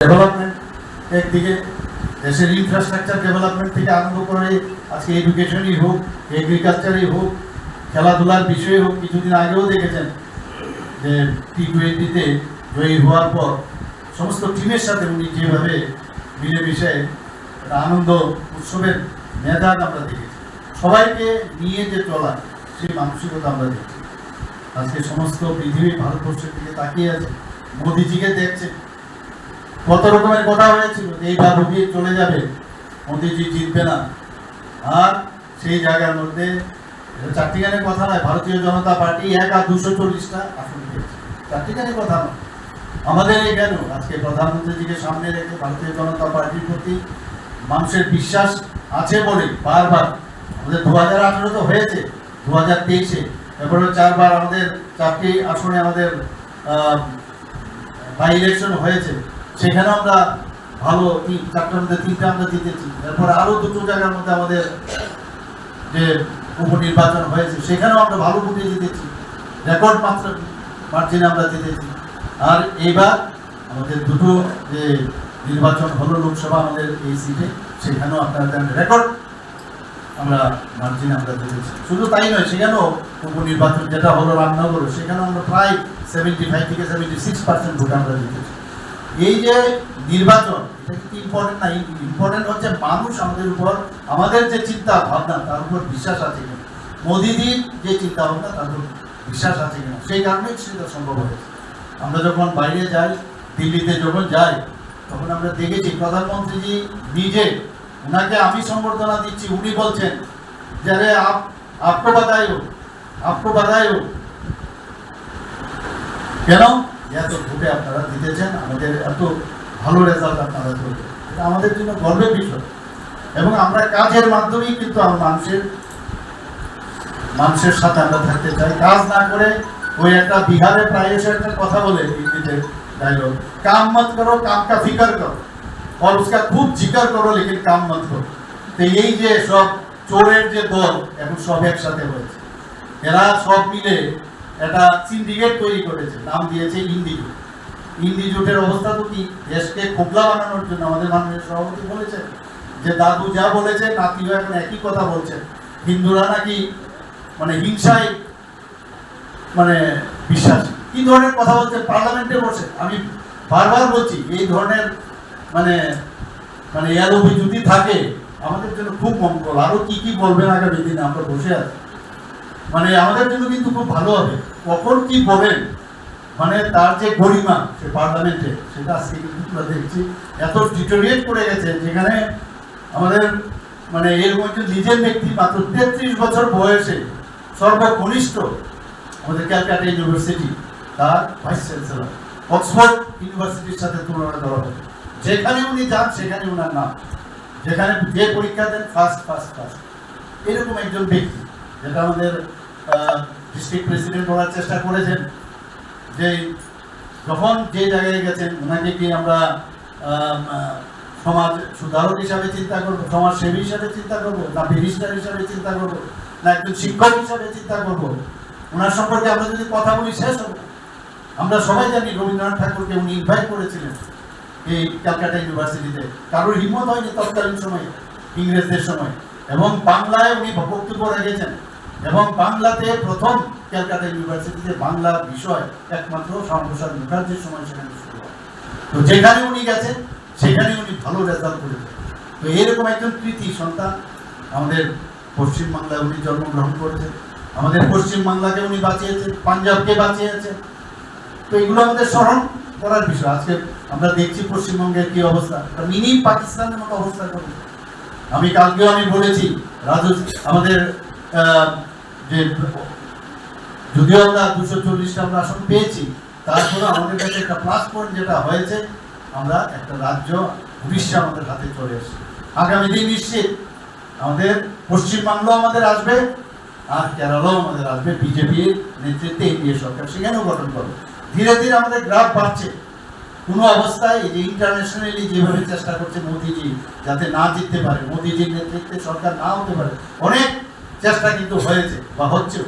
Development একদিকে দেশের infrastructure development থেকে আরম্ভ করে আজকে এডুকেশনই হোক এগ্রিকালচারই হোক, খেলাধুলার বিষয়ে হোক, কিছুদিন আগেও দেখেছেন যে টি টোয়েন্টিতে জয়ী হওয়ার পর সমস্ত টিমের সাথে উনি যেভাবে মিলেমিশে একটা আনন্দ উৎসবের মেজাজ আমরা দেখেছি। সবাইকে নিয়ে যে চলা, সেই মানসিকতা আমরা দেখছি। আজকে সমস্ত পৃথিবী ভারতবর্ষের দিকে তাকিয়ে আছে, মোদিজিকে দেখছে কত রকমের কথা হয়েছিল যে এই বাবু গিয়ে চলে যাবে মোদিজি জিতবে না। আর সেই জায়গার মধ্যে চারটিখানের কথা নয়, ভারতীয় জনতা পার্টি এক আর দুশো চল্লিশটা আসন পেয়েছে। চারটিখানের কথা নয়। আমাদের কেন? আজকে প্রধানমন্ত্রীজিকে সামনে রেখে ভারতীয় জনতা পার্টির প্রতি মানুষের বিশ্বাস আছে বলে বারবার। আমাদের দু হাজার আঠেরো তো হয়েছে দু হাজার তেইশে। এরপরে চারবার আমাদের চারটি আসনে আমাদের বাই ইলেকশন হয়েছে। সেখানে আমরা ভালো তিন চারটার মধ্যে তিনটা আমরা জিতেছি। তারপরে আরও দুটো জায়গার মধ্যে আমাদের যে উপনির্বাচন হয়েছে, সেখানেও আমরা ভালো ভোটে জিতেছি। রেকর্ড মাত্রা মার্জিনে আমরা জিতেছি। আর এইবার আমাদের দুটো যে নির্বাচন হলো লোকসভা আমাদের এই সিটে, সেখানেও আপনারা জানেন রেকর্ড আমরা মার্জিনে আমরা জিতেছি। শুধু তাই নয়, সেখানেও উপনির্বাচন যেটা হলো রামনগর, সেখানেও আমরা প্রায় সেভেন্টি ফাইভ থেকে সেভেন্টি সিক্স পার্সেন্ট ভোট আমরা জিতেছি। এই যে নির্বাচন ইম্পর্টেন্ট ইম্পর্টেন্ট হচ্ছে মানুষ আমাদের উপর, আমাদের যে চিন্তা ভাবনা তার উপর বিশ্বাস আছে কিনা। যে চিন্তা ভাবনা তার উপর বিশ্বাস আছে কিনা। সেই কারণেই সেটা সম্ভব হয়েছে। আমরা যখন বাইরে যাই, দিল্লিতে যখন যাই, তখন আমরা দেখেছি প্রধানমন্ত্রীজি নিজে ওনাকে আমি সম্বর্ধনা দিচ্ছি, উনি বলছেন যে আপ, আপকো বাধাই হো আপকো বাধাই হো কেন? এত ভোটে আপনারা জিতেছেন আমাদের এত ভালো রেজাল্ট আপনারা করবেন এটা আমাদের জন্য গর্বের বিষয় এবং আমরা কাজের মাধ্যমেই কিন্তু আমরা মানুষের মানুষের সাথে আমরা থাকতে চাই কাজ না করে ওই একটা বিহারে প্রায় এসে একটা কথা বলে হিন্দিতে ডায়লগ কাম মত করো কাম কা ফিকর করো और उसका खूब जिक्र करो लेकिन काम मत करो তো এই যে সব চোরের যে দল এখন সব একসাথে হয়েছে এরা সব মিলে একটা সিন্ডিকেট তৈরি করেছে, নাম দিয়েছে ইন্ডিজোট ইন্ডিজোটের অবস্থা তো কি? দেশকে খোকলা বানানোর জন্য আমাদের মাননীয় সভাপতি বলেছেন যে, দাদু যা বলেছে, নাতিও এখন একই কথা বলছেন। হিন্দুরা নাকি মানে হিংসায় মানে বিশ্বাস। কি ধরনের কথা বলছে পার্লামেন্টে বসে। আমি বারবার বলছি, এই ধরনের মানে মানে এলোপি যদি থাকে, আমাদের জন্য খুব মঙ্গল। আরও কি কি বলবেন আগামী দিনে? আমরা বসে আছি। মানে আমাদের জন্য কিন্তু খুব ভালো হবে। কখন কি বলেন মানে তার যে গরিমা সে পার্লামেন্টে, সেটা আজকে দেখছি। এত ডিটোরিয়েট করে গেছে, যেখানে আমাদের মানে এর মধ্যে নিজের ব্যক্তি মাত্র তেত্রিশ বছর বয়সে সর্বকনিষ্ঠ আমাদের ক্যালকাটা ইউনিভার্সিটি, তার ভাইস চ্যান্সেলর, অক্সফোর্ড ইউনিভার্সিটির সাথে তুলনা করা হবে যেখানে উনি যান, সেখানে ওনার নাম। যেখানে যে পরীক্ষা দেন ফার্স্ট ফার্স্ট ফার্স্ট এরকম একজন ব্যক্তি। যেটা আমাদের ডিস্ট্রিক্ট প্রেসিডেন্ট বলার চেষ্টা করেছেন, যে যখন যে জায়গায় গেছেন, ওনাকে কি আমরা সমাজ সুধারক হিসাবে চিন্তা করব সমাজ সেবী হিসাবে চিন্তা করব, না ব্যারিস্টার হিসাবে চিন্তা করব, না একজন শিক্ষক হিসাবে চিন্তা করব? ওনার সম্পর্কে আমরা যদি কথা বলি, শেষ হবে আমরা সবাই জানি রবীন্দ্রনাথ ঠাকুরকে উনি ইনভাইট করেছিলেন এই ক্যালকাটা ইউনিভার্সিটিতে। কারোর হিম্মত হয়নি তৎকালীন সময়ে, ইংরেজদের সময়। এবং বাংলায় উনি বক্তব্য রেখেছেন এবং বাংলাতে প্রথম ক্যালকাটা ইউনিভার্সিটিতে বাংলা বিষয় একমাত্র শ্যামপ্রসাদ মুখার্জির সময় সেখানে শুরু হয়। তো যেখানে উনি গেছেন, সেখানে উনি ভালো রেজাল্ট করেছেন তো এরকম একজন কৃতি সন্তান, আমাদের পশ্চিমবাংলায় উনি জন্মগ্রহণ করেছেন, আমাদের পশ্চিমবাংলাকে উনি বাঁচিয়েছেন, পাঞ্জাবকে বাঁচিয়েছেন। তো এগুলো আমাদের স্মরণ করার বিষয়। আজকে আমরা দেখছি পশ্চিমবঙ্গের কি অবস্থা। মিনি পাকিস্তানের মতো অবস্থা আমি কালকেও আমি বলেছি, রাজু, আমাদের যে যদিও আমরা দুশো চল্লিশটা আমরা আসন পেয়েছি তারপরে আমাদের কাছে একটা প্লাস পয়েন্ট যেটা হয়েছে, আমরা একটা রাজ্য আমাদের হাতে চলে এসেছে। আগামী দিন নিশ্চিত আমাদের পশ্চিমবাংলাও আমাদের আসবে, আর কেরালাও আমাদের আসবে বিজেপির নেতৃত্বে এনডিএ সরকার সেখানেও গঠন করবে। ধীরে ধীরে আমাদের গ্রাফ বাড়ছে। কোনো অবস্থায় এই যে ইন্টারন্যাশনালি যেভাবে চেষ্টা করছে মোদিজি, যাতে না জিততে পারে, মোদিজির নেতৃত্বে সরকার না হতে পারে, অনেক চেষ্টা কিন্তু হয়েছে বা হচ্ছেও।